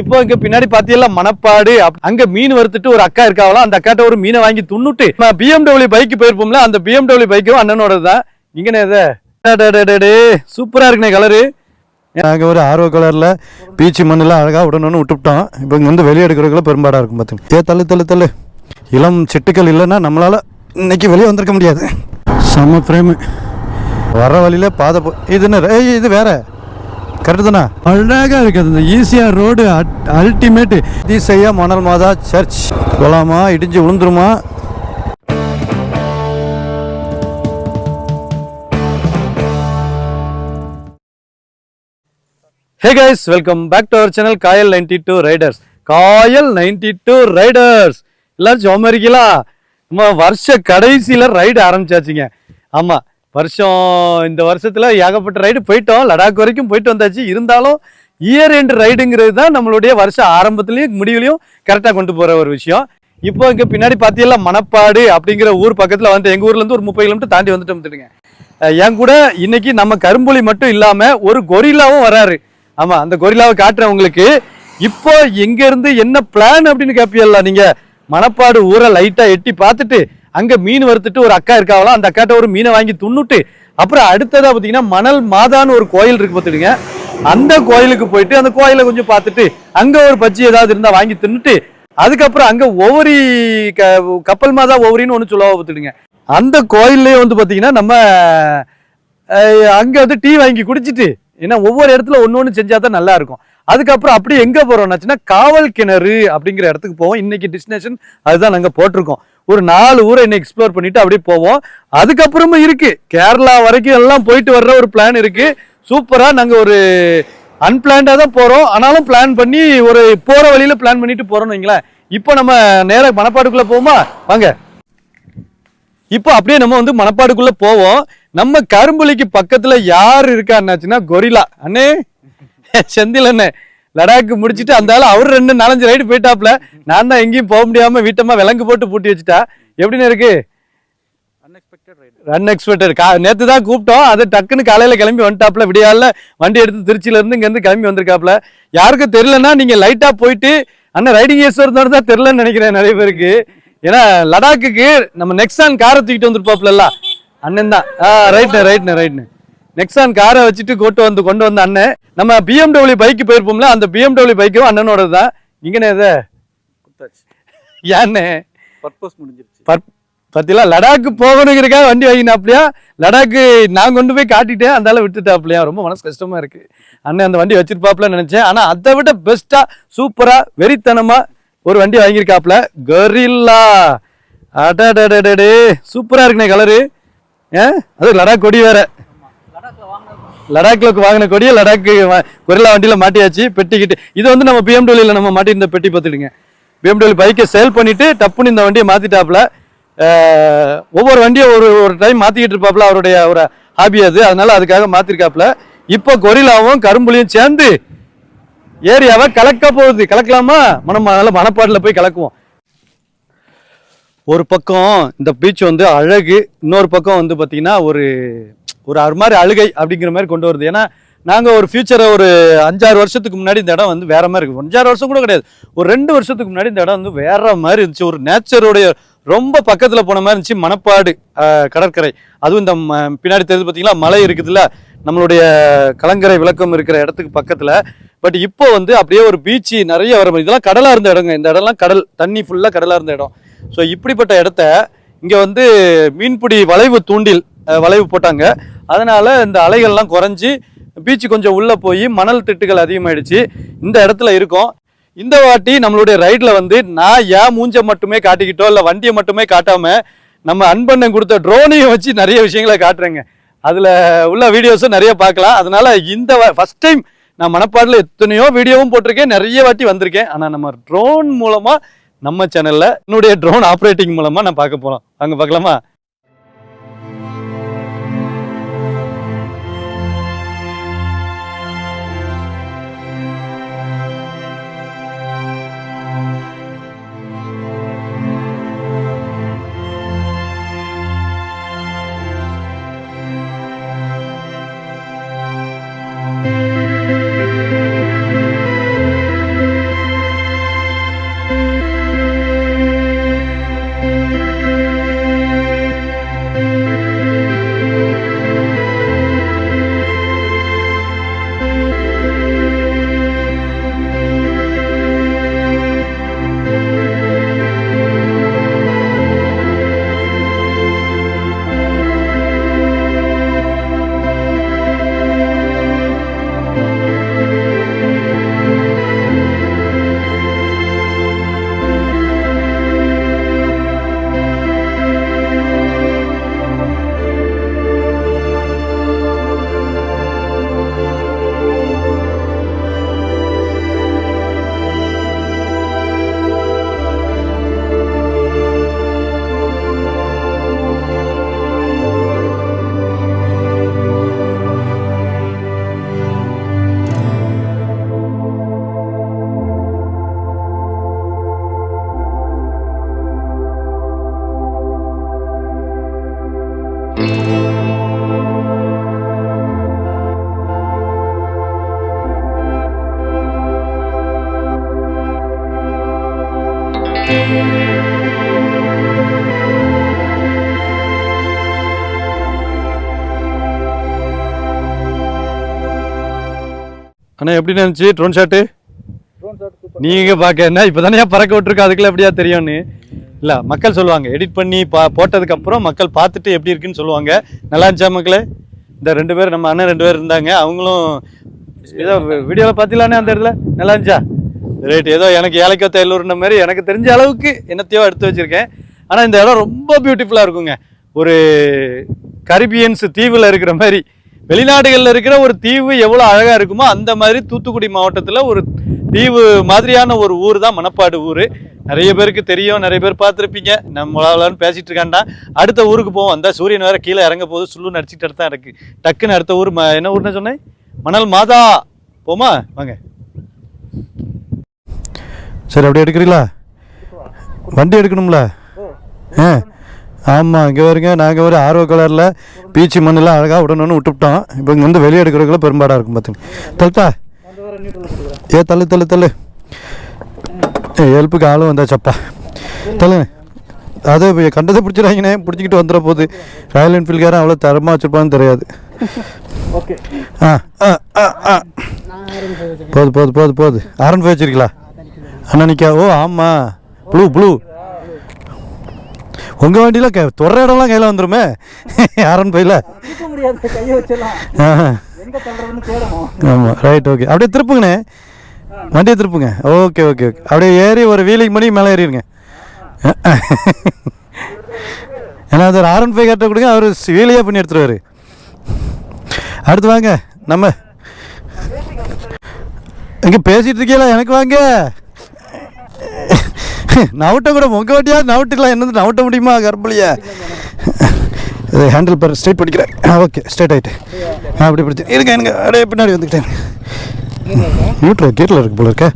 இப்போ இங்க பின்னாடி பாத்தீங்களா? மணப்பாடு. அப்- அங்க மீன் வறுத்துட்டு ஒரு அக்கா இருக்காவலாம் அந்த அக்காட்ட ஒரு மீனை வாங்கி துண்ணுட்டு பிஎம்டபிள்யூ பைக் போயிருப்போம்ல அந்த பிஎம்டபிள்யூ பைக்கும் அண்ணனோட தான். இங்கனே இதை? சூப்பரா இருக்குண்ணே கலரு நாங்கள் ஒரு ஆர்வ கலரில் பீச்சு மண்ணில் அழகாக விடணும்னு விட்டுவிட்டோம். இப்போ இங்கே வந்து வெளியே எடுக்கிறதுக்குள்ள பெரும்பாடாக இருக்கும் பார்த்துங்க ஏ தள்ளு தள்ளு தள்ளு. இளம் சிட்டுக்கள் இல்லைன்னா நம்மளால் இன்னைக்கு வெளியே வந்திருக்க முடியாது. செம்ம ஃப்ரேமு வர வழியில் பாதை போ இது இது வேற. கரெக்டு தானே? அழகாக இருக்குது இந்த ஈஸியாக ரோடு அல்டிமேட்டு. ஈஸையா மணல் மாதா சர்ச். போலாமா இடிஞ்சு விழுந்துருமா? Hey guys welcome back to our channel Kayal ninety two riders Kayal ninety two riders எல்லாரும் சோமரிக்கலா நம்ம வருஷ கடைசியில் ரைடு ஆரம்பிச்சாச்சுங்க. ஆமாம் வருஷம் இந்த வருஷத்தில் ஏகப்பட்ட ரைடு போயிட்டோம். லடாக் வரைக்கும் போயிட்டு வந்தாச்சு. இருந்தாலும் இயர் எண்ட் ரைடுங்கிறது தான் நம்மளுடைய வருஷ ஆரம்பத்துலேயும் முடிவுலையும் கரெக்டாக கொண்டு போகிற ஒரு விஷயம். இப்போ இங்கே பின்னாடி பார்த்தீங்களா மணப்பாடு அப்படிங்கிற ஊர் பக்கத்தில் வந்து எங்கள் ஊர்லேருந்து ஒரு முப்பது கிலோமீட்டர் தாண்டி வந்துட்டு வந்துட்டுங்க என் கூட இன்னைக்கு நம்ம கரும்புலி மட்டும் இல்லாமல் ஒரு கொரில்லாவும் வராரு. ஆமாம் அந்த கொரில்லாவை காட்டுறேன் உங்களுக்கு. இப்போ எங்கேருந்து என்ன பிளான் அப்படின்னு கேட்பீங்களா நீங்கள் மணப்பாடு ஊரை லைட்டாக எட்டி பார்த்துட்டு அங்கே மீன் வறுத்துட்டு ஒரு அக்கா இருக்காவலாம் அந்த அக்காட்ட ஒரு மீனை வாங்கி துண்ணுட்டு அப்புறம் அடுத்ததாக பார்த்தீங்கன்னா மணல் மாதான்னு ஒரு கோயில் இருக்கு பார்த்துடுங்க அந்த கோயிலுக்கு போயிட்டு அந்த கோயிலை கொஞ்சம் பார்த்துட்டு அங்கே ஒரு பஜ்ஜி ஏதாவது இருந்தால் வாங்கி தின்னுட்டு அதுக்கப்புறம் அங்கே ஒவ்வொரு க- கப்பல் மாதா ஒவ்வொரின்னு ஒன்று சொல்லுவா பார்த்துடுங்க அந்த கோயில்லயே வந்து பார்த்தீங்கன்னா நம்ம அங்கே வந்து டீ வாங்கி குடிச்சிட்டு ஏன்னா ஒவ்வொரு இடத்துல ஒன்று ஒன்று செஞ்சால் தான் நல்லா இருக்கும். அதுக்கப்புறம் அப்படி எங்கே போகிறோம்னாச்சுன்னா காவல் கிணறு அப்படிங்கிற இடத்துக்கு போவோம். இன்னைக்கு டெஸ்டினேஷன் அதுதான் நாங்கள் போட்டிருக்கோம். ஒரு நாலு ஊரை இன்னும் எக்ஸ்ப்ளோர் பண்ணிட்டு அப்படியே போவோம். அதுக்கப்புறமும் இருக்கு. கேரளா வரைக்கும் எல்லாம் போயிட்டு வர்ற ஒரு பிளான் இருக்கு. சூப்பரா நாங்க ஒரு அன்பிளான்டா தான் போறோம். ஆனாலும் பிளான் பண்ணி ஒரு போற வழியில பிளான் பண்ணிட்டு போறோம்னு வைங்களேன். இப்போ நம்ம நேராக மணப்பாடுக்குள்ள போவோமா? வாங்க. இப்போ அப்படியே நம்ம வந்து மணப்பாடுக்குள்ள போவோம். நம்ம கரும்புலிக்கு பக்கத்துல யார் இருக்கா என்னாச்சுன்னா கொரிலா. அண்ணே செந்தில் அண்ணே. லடாக்கு முடிச்சிட்டு அந்த ஆளு அவர் ரெண்டு நாலஞ்சு ரைடு போயிட்டாப்ல நான் தான் எங்கேயும் போக முடியாம வீட்டம்மா விலங்கு போட்டு பூட்டி வச்சுட்டா. எப்படின்னு இருக்கு? அன்எக்ஸ்பெக்டட் கா நேத்து தான் கூப்பிட்டோம். அது டக்குன்னு காலையில கிளம்பி வந்துட்டாப்ல விடியால வண்டி எடுத்து திருச்சியில இருந்து இங்க இருந்து கிளம்பி வந்திருக்காப்ல யாருக்கும் தெரியலன்னா நீங்க லைட்டா போயிட்டு அண்ணன் ரைடிங் ஏஸ்வரத்தோட தான் தெரியலன்னு நினைக்கிறேன் நிறைய பேருக்கு. ஏன்னா லடாக்குக்கு நம்ம நெக்ஸான் காரை தூக்கிட்டு வந்திருப்பாப்ல அண்ணன் தான். ஆ ரைட்ண்ணே ரைட்ண்ணே ரைட்ண்ணே நெக்ஸான் காரை வச்சுட்டு கொண்டு வந்து கொண்டு வந்த அண்ணன். நம்ம பிஎம்டபிள்யூ பைக்கு போயிருப்போம்ல அந்த பிஎம்டபிள்யூ பைக்கும் அண்ணனோட தான் இங்கனே இதை? ஏன்னே பர்பஸ் முடிஞ்சிருச்சு. பத் பத்தில லடாக்கு போகணுங்கிறக்காக வண்டி வாங்கினாப்லையா? லடாக்கு நான் கொண்டு போய் காட்டிட்டேன் அந்தால விட்டுட்டாப்லையா? ரொம்ப மனசு கஷ்டமா இருக்கு. அண்ணன் அந்த வண்டி வச்சிருப்பாப்ல நினைச்சேன். ஆனா அதை விட பெஸ்டா சூப்பரா வெறித்தனமா ஒரு வண்டி வாங்கியிருக்காப்ல. கரில்லா அடடடடடே. சூப்பரா இருக்குண்ணே கலரு ஏ அது லடாக் கொடி வேற. லடாக்ல வாங்கின கொடியை லடாக்கு கொரில்லா வண்டியில மாட்டியாச்சு பெட்டிக்கிட்டு. இது வந்து நம்ம பிஎம்டபிள்யூல நம்ம மாட்டியிருந்த பெட்டி பார்த்துடுங்க. பிஎம்டபிள்யூ பைக்கை சேல் பண்ணிட்டு டப்புன்னு இந்த வண்டியை மாத்திட்டாப்ல ஒவ்வொரு வண்டியை ஒரு ஒரு டைம் மாத்திக்கிட்டு இருப்பாப்ல அவருடைய ஒரு ஹாபி அது. அதனால அதுக்காக மாத்திருக்காப்ல இப்போ கொரில்லாவும் கரும்புலியும் சேர்ந்து ஏரியாவை கலக்க போகுது. கலக்கலாமா? மனம் நல்ல மணப்பாடுல போய் கலக்குவோம். ஒரு பக்கம் இந்த பீச் வந்து அழகு இன்னொரு பக்கம் வந்து பார்த்தீங்கன்னா ஒரு ஒரு அது மாதிரி அழுகை அப்படிங்கிற மாதிரி கொண்டு வருது. ஏன்னா நாங்கள் ஒரு ஃபியூச்சரை ஒரு அஞ்சாறு வருஷத்துக்கு முன்னாடி இந்த இடம் வந்து வேற மாதிரி இருக்கு. அஞ்சாறு வருஷம் கூட கிடையாது. ஒரு ரெண்டு வருஷத்துக்கு முன்னாடி இந்த இடம் வந்து வேற மாதிரி இருந்துச்சு. ஒரு நேச்சருடைய ரொம்ப பக்கத்தில் போன மாதிரி இருந்துச்சு. மணப்பாடு கடற்கரை. அதுவும் இந்த ம- பின்னாடி தெரிஞ்சு பார்த்தீங்களா மலை இருக்குதுல்ல? நம்மளுடைய கலங்கரை விளக்கம் இருக்கிற இடத்துக்கு பக்கத்தில். பட் இப்போ வந்து அப்படியே ஒரு பீச்சு நிறைய வர மாதிரி இதெல்லாம் கடலாக இருந்த இடங்க. இந்த இடம்லாம் கடல் தண்ணி ஃபுல்லாக கடலாக இருந்த இடம். ஸோ இப்படிப்பட்ட இடத்த இங்கே வந்து மீன்பிடி வளைவு தூண்டில் வளைவு போட்டாங்க. அதனால் இந்த அலைகள்லாம் குறைஞ்சி பீச்சு கொஞ்சம் உள்ளே போய் மணல் திட்டுகள் அதிகமாயிடுச்சு. இந்த இடத்துல இருக்கோம். இந்த வாட்டி நம்மளுடைய ரைடில் வந்து நான் ஏன் மூஞ்ச மட்டுமே காட்டிக்கிட்டோ இல்லை வண்டியை மட்டுமே காட்டாமல் நம்ம அன்பண்ணன் கொடுத்த ட்ரோனையும் வச்சு நிறைய விஷயங்களை காட்டுறேங்க. அதில் உள்ள வீடியோஸும் நிறைய பார்க்கலாம். அதனால் இந்த ஃபஸ்ட் டைம் நான் மனப்பாடில் எத்தனையோ வீடியோவும் போட்டிருக்கேன். நிறைய வாட்டி வந்திருக்கேன். ஆனால் நம்ம ட்ரோன் மூலமாக நம்ம சேனலில் என்னுடைய ட்ரோன் ஆப்ரேட்டிங் மூலமாக நான் பார்க்க போகிறோம் அங்கே பார்க்கலாமா? அண்ணா எப்படி இருந்துச்சு ட்ரோன் ஷாட்டு நீங்க பார்க்க என்ன இப்பதானே பறக்க விட்டுருக்கோம் அதுக்குள்ள எப்படியா தெரியும்னு. இல்ல மக்கள் சொல்லுவாங்க எடிட் பண்ணி பா போட்டதுக்கு அப்புறம் மக்கள் பார்த்துட்டு எப்படி இருக்குன்னு சொல்லுவாங்க. நல்லா இருந்துச்சா மக்களே? இந்த ரெண்டு பேர் நம்ம அண்ணன் ரெண்டு பேர் இருந்தாங்க அவங்களும் ஏதோ வீடியோவில் பார்த்தீங்களானே அந்த இடத்துல? நல்லா இருந்துச்சா? ரைட் ஏதோ எனக்கு ஏழைக்கோ தையலூர்ன மாதிரி எனக்கு தெரிஞ்ச அளவுக்கு என்னத்தையோ எடுத்து வச்சிருக்கேன். ஆனால் இந்த இடம் ரொம்ப பியூட்டிஃபுல்லாக இருக்குங்க. ஒரு கரிபியன்ஸ் தீவில் இருக்கிற மாதிரி. வெளிநாடுகளில் இருக்கிற ஒரு தீவு எவ்வளோ அழகாக இருக்குமோ அந்த மாதிரி தூத்துக்குடி மாவட்டத்தில் ஒரு தீவு மாதிரியான ஒரு ஊர் தான் மணப்பாடு ஊர். நிறைய பேருக்கு தெரியும் நிறைய பேர் பார்த்துருப்பீங்க. நம்மளாலன்னு பேசிட்டு இருக்காண்டா அடுத்த ஊருக்கு போவோம். அந்த சூரியன் வேற கீழே இறங்க போது சுள்ளு நடிச்சிட்டு தான் இருக்கு. டக்குன்னு அடுத்த ஊர் ம- என்ன ஊர்னு சொன்னேன்? மணல் மாதா. போமா? வாங்க. சரி அப்படியே எடுக்கிறீங்களா? வண்டி எடுக்கணும்ல? ஆ. ஆமாம் இங்கே வருங்க நாங்கள் ஒரு ஆர்வ கலரில் பீச்சு மண்ணெல்லாம் அழகாக விடணும்னு விட்டுவிட்டோம் இப்போ இங்கே வந்து வெளியே எடுக்கிறதுக்குள்ள பெரும்பாடாக இருக்கும் பார்த்துங்க தள்ளுட்டா ஏ தள்ளு தள்ளு தள்ளு. ஏ ஹெல்ப்புக்கு ஆளும் வந்தாச்சப்பா. தள்ளு அது இப்ப கண்டதை பிடிச்சிடாங்கண்ணே பிடிச்சிக்கிட்டு வந்துட போகுது ராயல் என்ஃபீல்ட்காரன் அவ்வளோ தரமாக வச்சுருப்பான்னு தெரியாது. ஆ ஆ ஆ ஆ. போது போது போது போது. ஆரன் ஃபைவ் வச்சிருக்கீங்களா? அண்ணா நிக்கா ஓ ஆமாம் ப்ளூ ப்ளூ. உங்கள் வண்டியில் க துற இடம்லாம் கையில் வந்துருமே? ஆரன் தேடணும். ஆமாம் ரைட் ஓகே அப்படியே திருப்புங்கண்ணே. வண்டியை திருப்புங்க. ஓகே ஓகே ஓகே அப்படியே ஏறி ஒரு வீலிங் பண்ணி மேலே ஏறிடுங்க. ஏன்னா அது ஒரு ஆர்என் ஃபைவ் கட்ட கொடுங்க அவர் வீலியே பண்ணி எடுத்துருவாரு. அடுத்து வாங்க நம்ம எங்கே பேசிட்டு இருக்கீங்களா எனக்கு வாங்க. நவுட்ட கூட உங்க வண்டியா நவுட்டுக்கலாம். என்னது நவுட்ட முடியுமா? கர்ப்பலியா இது ஹேண்டில் பேர் ஸ்ட்ரைட் பண்ணிக்கிறேன் ஓகே ஸ்ட்ரைட் ஆகிட்டு ஆ அப்படி பிடிச்சி. இருக்கேன் எனக்கு அப்படியே பின்னாடி வந்துக்கிட்டேன். நியூட்ரல் கீரில் இருக்கு போல இருக்க.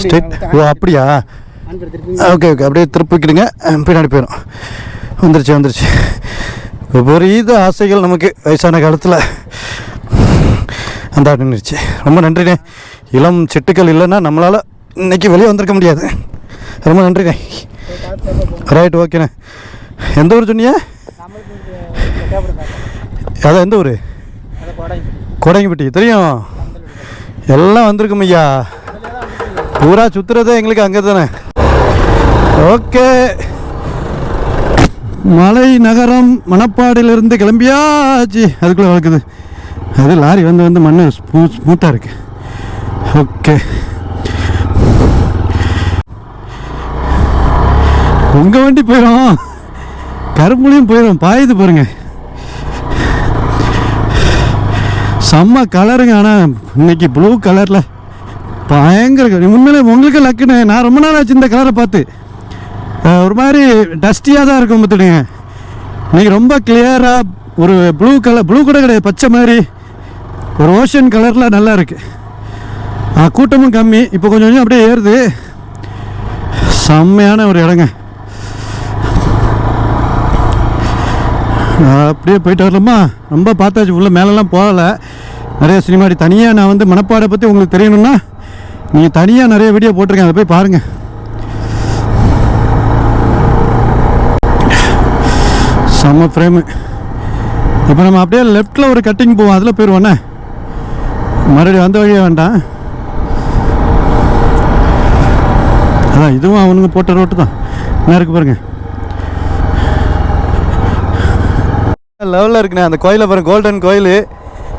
ஸ்ட்ரைட் ஓ அப்படியா? ஓகே ஓகே அப்படியே திருப்பிக்கிடுங்க பின்னாடி போயிடும். வந்துருச்சு வந்துருச்சு. விபரீத ஆசைகள் நமக்கு வயசான காலத்தில். அந்த நின்றுச்சு ரொம்ப நன்றிண்ணே. இளம் சிட்டுக்கள் இல்லைன்னா நம்மளால் இன்றைக்கி வெளியே வந்திருக்க முடியாது. ரொம்ப நன்றிண்ணே. ரைட் ஓகேண்ணே எந்த ஊர் சொன்னீங்க? அதான் எந்த ஊர்? கோடங்கிப்பட்டி தெரியும். எல்லாம் வந்திருக்கும் ஐயா. பூரா சுத்துறதே எங்களுக்கு அங்கே தானே ஓகே மலை நகரம் மணப்பாடியிலிருந்து கிளம்பியாச்சு. அதுக்குள்ளே வளர்க்குது. அது லாரி வந்து வந்து மண் ஸ்மூ ஸ்மூத்தாக இருக்கு. ஓகே. உங்கள் வண்டி போயிடும் கரும்புலையும் போயிடும் பாயுது பாருங்க. செம்ம கலருங்க. ஆனால் இன்னைக்கு ப்ளூ கலரில் பயங்கர உண்மையில உண்மையிலே உங்களுக்கு லக்குன்னு நான் ரொம்ப நாள் ஆச்சு இந்த கலரை பார்த்து. ஒரு மாதிரி டஸ்டியாக தான் இருக்கும் பார்த்துடுங்க இன்னைக்கு ரொம்ப கிளியராக ஒரு ப்ளூ கலர் ப்ளூ கூட கிடையாது பச்சை மாதிரி. ஒரு ஓஷன் கலரில் நல்லா இருக்கு. ஆ, கூட்டமும் கம்மி. இப்போ கொஞ்சம் கொஞ்சம் அப்படியே ஏறுது. செம்மையான ஒரு இடங்க. அப்படியே போயிட்டு வரலாமா? ரொம்ப பார்த்தாச்சு. உள்ள மேலெல்லாம் போகலை. நிறைய சினிமாடி தனியாக நான் வந்து மனப்பாடை பற்றி உங்களுக்கு தெரியணும்னா நீங்கள் தனியாக நிறைய வீடியோ போட்டிருக்கேன். அதை போய் பாருங்கள் செம்ம ஃப்ரேமு இப்போ நம்ம அப்படியே லெஃப்டில் ஒரு கட்டிங் போவோம். அதில் போயிடுவோண்ணே மறுபடியும் வந்த வழியே வேண்டாம். அதான் இதுவும் அவனுங்க போட்ட ரோட்டு தான். என்ன இருக்கு பாருங்க. லெவலில் இருக்குண்ணே அந்த கோயிலை பாருங்க கோல்டன் கோயில்.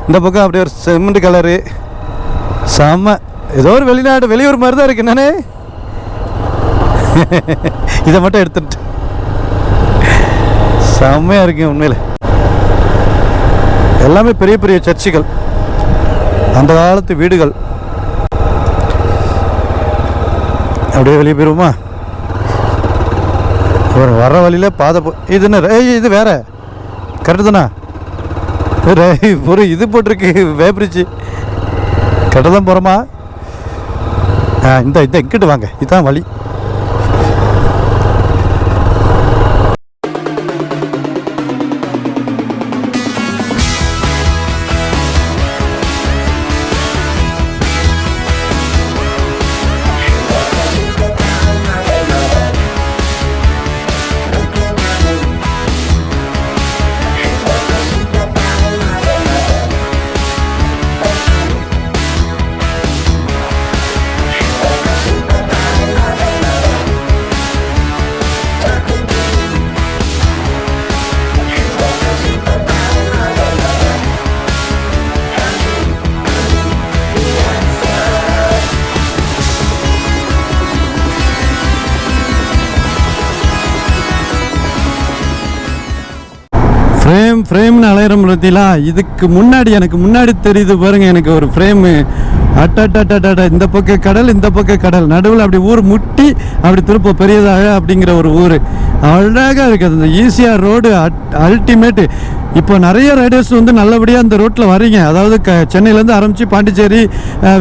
இந்த பக்கம் அப்படியே ஒரு செம்மண்ட் கலரு செம்ம ஏதோ ஒரு வெளிநாடு வெளியூர் மாதிரி தான் இருக்கு என்னண்ணே? இதை மட்டும் எடுத்துட்டு. செம்மையாக இருக்கு உண்மையில். எல்லாமே பெரிய பெரிய சர்ச்சுகள். அந்த காலத்து வீடுகள். அப்படியே வெளியே போயிருவோமா? ஒரு வர்ற வழியில பாதை போ இது என்ன ஏய் இது வேற. கரெக்டு தானே? ஒரு இது போட்டிருக்கு வேப்பிரிச்சு. கரெக்டாக தான் போகிறோமா ஆ இந்த இந்த இங்கிட்டு வாங்க. இதுதான் வழி. ஃப்ரேம் ஃப்ரேம்னு அலையிற பார்த்தீங்களா இதுக்கு முன்னாடி எனக்கு முன்னாடி தெரியுது பாருங்க எனக்கு ஒரு ஃப்ரேமு அட்டட்டட்டட்ட இந்த பக்கம் கடல் இந்த பக்கம் கடல். நடுவில் அப்படி ஊர் முட்டி அப்படி திருப்ப பெரியதாக அப்படிங்கிற ஒரு ஊர். அழகாக இருக்குது. அந்த ஈஸியாக ரோடு அல்டிமேட்டு இப்போ நிறைய ரைடர்ஸ் வந்து நல்லபடியாக அந்த ரோட்டில் வரீங்க அதாவது க சென்னையிலேருந்து ஆரம்பித்து பாண்டிச்சேரி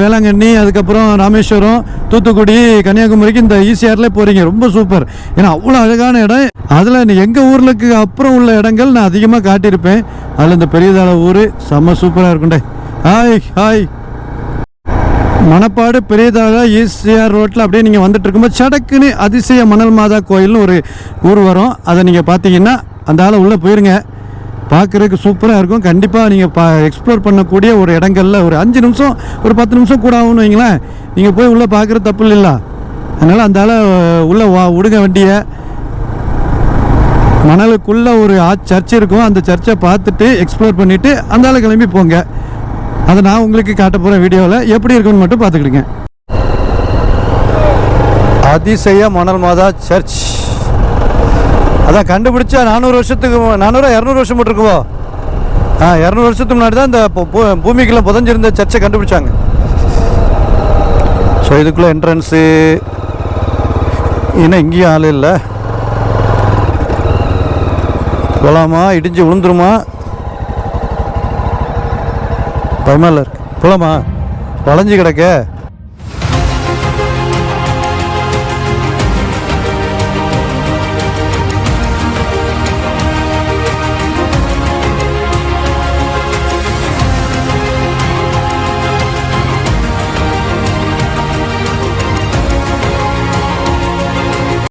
வேளாங்கண்ணி அதுக்கப்புறம் ராமேஸ்வரம் தூத்துக்குடி கன்னியாகுமரிக்கு இந்த ஈசிஆரில் போகிறீங்க ரொம்ப சூப்பர் ஏன்னா அவ்வளோ அழகான இடம். அதில் எங்கள் ஊர்களுக்கு அப்புறம் உள்ள இடங்கள் நான் அதிகமாக காட்டியிருப்பேன். அதில் இந்த பெரியதாள ஊர் செம்ம சூப்பராக இருக்குண்டே ஹாய் ஹாய். மணப்பாடு பெரியதாக ஈசிஆர் ரோட்டில் அப்படியே நீங்கள் வந்துட்டு இருக்கும்போது சடக்குன்னு அதிசய மணல் மாதா கோயில்னு ஒரு ஊர் வரும். அதை நீங்கள் பார்த்தீங்கன்னா அந்த ஆளை உள்ளே போயிருங்க. பார்க்குறதுக்கு சூப்பராக இருக்கும். கண்டிப்பாக நீங்கள் பா எக்ஸ்ப்ளோர் பண்ணக்கூடிய ஒரு இடங்கள்ல ஒரு அஞ்சு நிமிஷம் ஒரு பத்து நிமிஷம் கூட ஆகும்னு வைங்களேன். நீங்கள் போய் உள்ளே பார்க்குற தப்பு இல்லைல்ல அதனால் அந்த ஆளை உள்ளே வா விடுங்க வண்டியை. மணலுக்குள்ளே ஒரு ஆ சர்ச் இருக்கும். அந்த சர்ச்சை பார்த்துட்டு எக்ஸ்ப்ளோர் பண்ணிவிட்டு அந்த ஆளை கிளம்பி போங்க. அதை நான் உங்களுக்கு காட்ட போகிற வீடியோவில் எப்படி இருக்குன்னு மட்டும் பார்த்துக்கிடுங்க. அதிசய மணல் மாதா சர்ச் அதான் கண்டுபிடிச்சா நானூறு வருஷத்துக்கு நானூறு இரநூறு வருஷம் மட்டும் இருக்குவோ ஆ இரநூறு வருஷத்துக்கு முன்னாடி தான் இந்த பூ- பூமிக்குள்ள புதஞ்சிருந்த சர்ச்சை கண்டுபிடிச்சாங்க. ஸோ இதுக்குள்ளே என்ட்ரன்ஸு இன்னும் இங்கேயும் ஆள் இல்லை. போகலாமா இடிஞ்சு விழுந்துருமா? பயமா இருக்கு. போகலாமா வளைஞ்சு கிடக்க.